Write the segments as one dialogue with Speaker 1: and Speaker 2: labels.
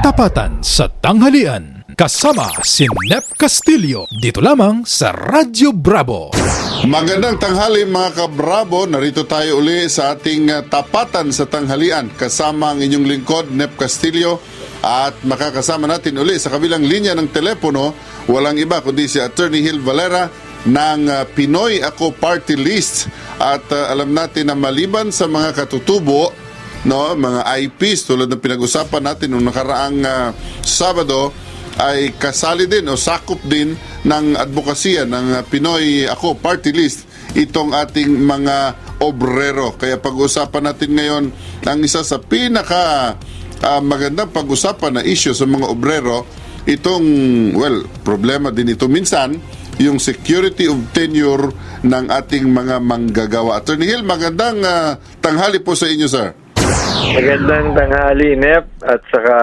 Speaker 1: Tapatan sa tanghalian kasama si Nep Castillo dito lamang sa Radyo Bravo.
Speaker 2: Magandang tanghali mga kabravo, narito tayo uli sa ating uh, tapatan sa tanghalian kasama ang inyong lingkod, Nep Castillo. At makakasama natin uli sa kabilang linya ng telepono, walang iba kundi si Attorney Hill Valera ng uh, Pinoy Ako Party List. At uh, alam natin na maliban sa mga katutubo no mga IPs tulad ng pinag-usapan natin nung nakaraang uh, Sabado ay kasali din o sakop din ng advokasya ng uh, Pinoy Ako Party List itong ating mga obrero. Kaya pag-usapan natin ngayon ang isa sa pinaka ah, magandang pag-usapan na issue sa mga obrero itong well problema din ito minsan yung security of tenure ng ating mga manggagawa. Attorney Hill, magandang ah, tanghali po sa inyo, sir.
Speaker 3: Magandang tanghali, Nep, at saka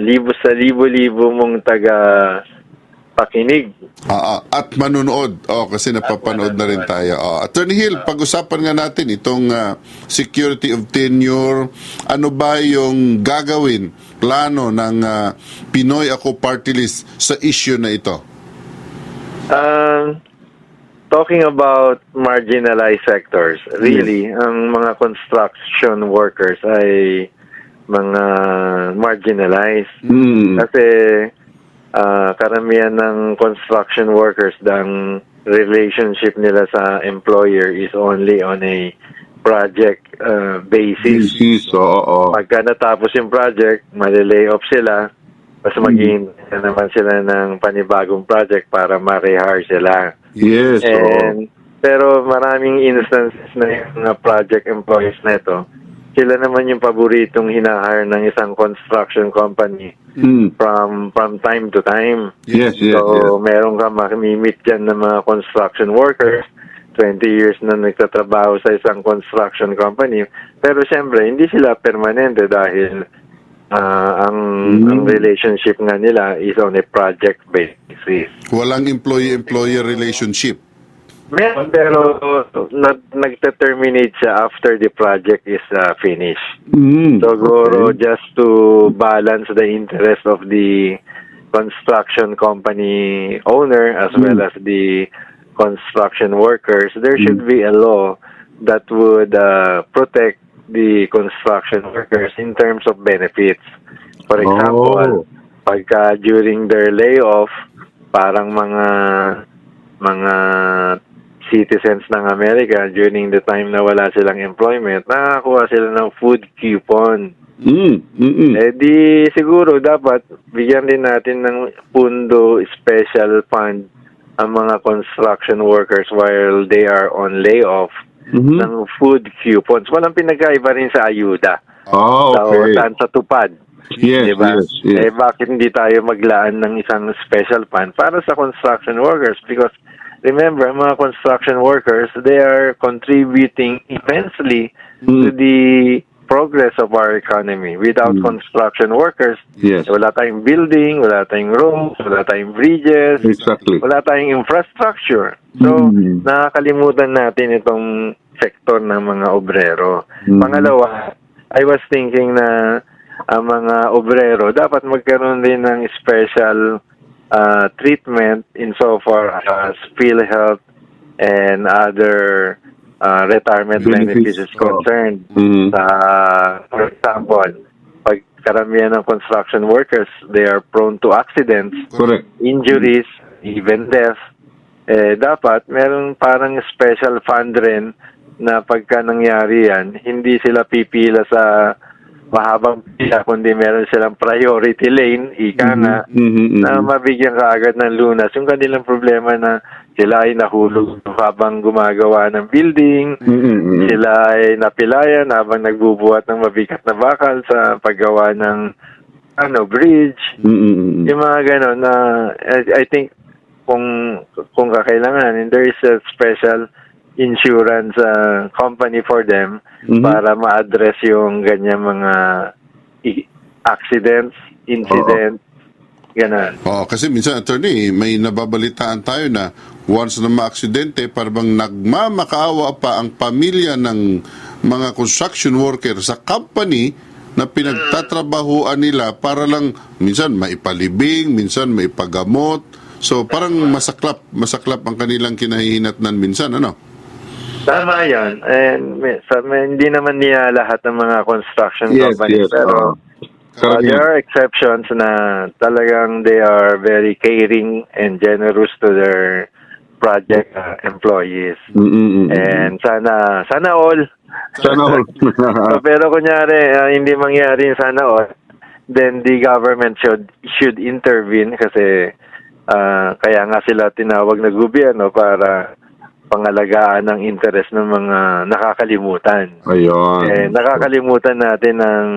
Speaker 3: libo sa libo-libo mong taga pakinig.
Speaker 2: Ah, ah, at manunood. Oh, kasi napapanood na rin tayo. Oh, Attorney Hill, pag-usapan nga natin itong ah, security of tenure. Ano ba yung gagawin, plano ng ah, Pinoy Ako Party List sa issue na ito?
Speaker 3: Um, talking about marginalized sectors, really, ang mga construction workers ay mga marginalized.
Speaker 2: Mm.
Speaker 3: Kasi ah, karamihan ng construction workers, ang relationship nila sa employer is only on a project ah, basis.
Speaker 2: oo.
Speaker 3: Pagka natapos yung project, malilay off sila, mas maging naman sila ng panibagong project para ma-rehire sila.
Speaker 2: Yes,
Speaker 3: And, pero maraming instances na yung mga project employees na ito, sila naman yung paboritong hinahire ng isang construction company
Speaker 2: Mm.
Speaker 3: from from time to time.
Speaker 2: Yes,
Speaker 3: so, meron ka makimimit dyan ng mga construction workers, 20 years na nagtatrabaho sa isang construction company. Pero siyempre, hindi sila permanente dahil ah, ang, ang relationship nga nila is on a project basis.
Speaker 2: Walang employee-employer relationship.
Speaker 3: Meron, pero nag, nagte-terminate siya after the project is uh, finished.
Speaker 2: Mm.
Speaker 3: Siguro just to balance the interest of the construction company owner as well as the construction workers, there should be a law that would uh, protect the construction workers in terms of benefits. For example, pagka during their layoff, parang mga mga citizens ng Amerika during the time na wala silang employment, nakakuha sila ng food coupon.
Speaker 2: Mm. Mm-mm.
Speaker 3: Eh di siguro dapat bigyan din natin ng pundo special fund ang mga construction workers while they are on layoff
Speaker 2: Mhm.
Speaker 3: ng food coupons. Walang pinagkaiba rin sa ayuda.
Speaker 2: Ah,
Speaker 3: So, saan sa tupad.
Speaker 2: Yes,
Speaker 3: Diba?
Speaker 2: yes, yes.
Speaker 3: Eh bakit hindi tayo maglaan ng isang special fund para sa construction workers? Because remember, mga construction workers, they are contributing immensely to
Speaker 2: Mm.
Speaker 3: the progress of our economy. Without construction workers,
Speaker 2: Yes.
Speaker 3: wala tayong building, wala tayong roads, wala tayong bridges,
Speaker 2: Exactly.
Speaker 3: wala tayong infrastructure. So,
Speaker 2: Mm.
Speaker 3: nakakalimutan natin itong sektor ng mga obrero.
Speaker 2: Mm.
Speaker 3: Pangalawa, I was thinking na ang mga obrero dapat magkaroon din ng special uh, treatment insofar as PhilHealth and other uh, retirement benefits,
Speaker 2: Benefits,
Speaker 3: is
Speaker 2: oh.
Speaker 3: concerned.
Speaker 2: Mm.
Speaker 3: Sa, for example, pag karamihan ng construction workers, they are prone to accidents,
Speaker 2: Correct.
Speaker 3: injuries, even death, eh, dapat meron parang special fund rin na pagka nangyari yan, hindi sila pipila sa mahabang pila, kundi meron silang priority lane, ika
Speaker 2: Mhm,
Speaker 3: na
Speaker 2: mhm.
Speaker 3: mabigyan ka agad ng lunas. Yung kanilang problema na sila ay nahulog habang gumagawa ng building,
Speaker 2: Mhm, mhm.
Speaker 3: sila ay napilayan habang nagbubuhat ng mabigat na bakal sa paggawa ng ano bridge.
Speaker 2: Mhm, mhm.
Speaker 3: Yung mga ganon na I, I think kung kung kakailangan there is a special insurance uh, company for them
Speaker 2: Mhm.
Speaker 3: para ma-address yung ganyan mga accidents, incidents, ganon.
Speaker 2: Oh, kasi minsan attorney, may nababalitaan tayo na once na maaksidente, parang nagmamakaawa pa ang pamilya ng mga construction worker sa company na pinagtatrabahuan nila para lang minsan maipalibing, minsan maipagamot. So parang masaklap, masaklap ang kanilang kinahihinatnan minsan, ano?
Speaker 3: Tama yan. And may- sa, may- hindi naman niya lahat ng mga construction
Speaker 4: Yes,
Speaker 3: companies.
Speaker 4: yes.
Speaker 3: Pero
Speaker 4: oo.
Speaker 3: uh, there are exceptions na talagang they are very caring and generous to their project uh, employees.
Speaker 4: Mm, mm, mm.
Speaker 3: And sana, sana all.
Speaker 4: Sana all.
Speaker 3: So, pero kunyari, uh, hindi mangyari yung sana all, then the government should should intervene kasi uh, kaya nga sila tinawag na gobyerno para pangalagaan ang interest ng mga nakakalimutan.
Speaker 4: Ayun.
Speaker 3: Eh, nakakalimutan natin ang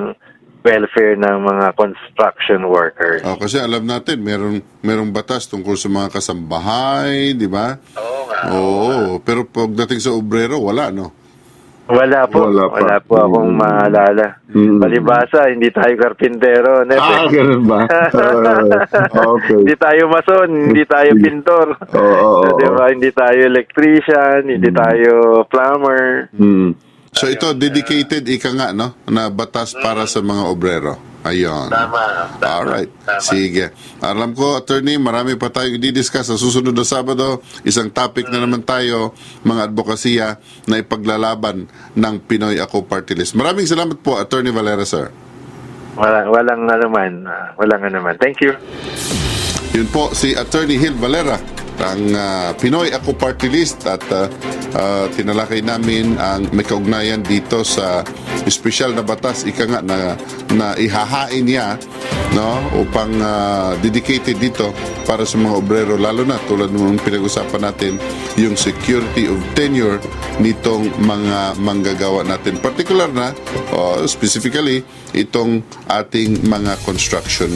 Speaker 3: welfare ng mga construction workers.
Speaker 2: Oh, kasi alam natin, merong, merong batas tungkol sa mga kasambahay, di ba?
Speaker 3: Oo nga.
Speaker 2: Oo, pero pagdating sa obrero, wala, no?
Speaker 3: Wala po.
Speaker 4: Wala
Speaker 3: Wala,
Speaker 4: pa.
Speaker 3: po akong
Speaker 4: Mm.
Speaker 3: maalala.
Speaker 4: Mm.
Speaker 3: Palibasa, hindi tayo karpintero. Nepe.
Speaker 4: Ah, ganun ba? okay.
Speaker 3: hindi tayo mason, hindi tayo pintor.
Speaker 4: Oo, oo, oo.
Speaker 3: di ba? Hindi tayo electrician, hindi tayo plumber.
Speaker 4: Mm.
Speaker 2: So ito, dedicated, ika nga, no? Na batas para sa mga obrero. Ayun.
Speaker 3: Tama.
Speaker 2: Alright. Sige. Alam ko, attorney, marami pa tayong i-discuss sa susunod na Sabado. Isang topic na naman tayo, mga advokasya na ipaglalaban ng Pinoy Ako Party List. Maraming salamat po, Attorney Valera, sir.
Speaker 3: Wala, walang ah, Walang anuman. Thank you.
Speaker 2: Yun po si Attorney Hill Valera ang ah, Pinoy Ako Party List at ah, ah, tinalakay namin ang may kaugnayan dito sa espesyal na batas ika nga na, na ihahain niya no upang ah, dedicated dito para sa mga obrero lalo na tulad ng pinag-usapan natin yung security of tenure nitong mga manggagawa natin. Particular na oh, specifically itong ating mga construction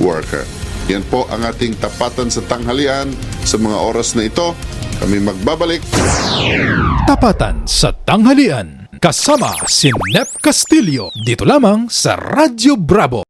Speaker 2: worker yan po ang ating tapatan sa tanghalian. Sa mga oras na ito, kami magbabalik.
Speaker 1: Tapatan sa tanghalian kasama si Nep Castillo dito lamang sa Radyo Bravo.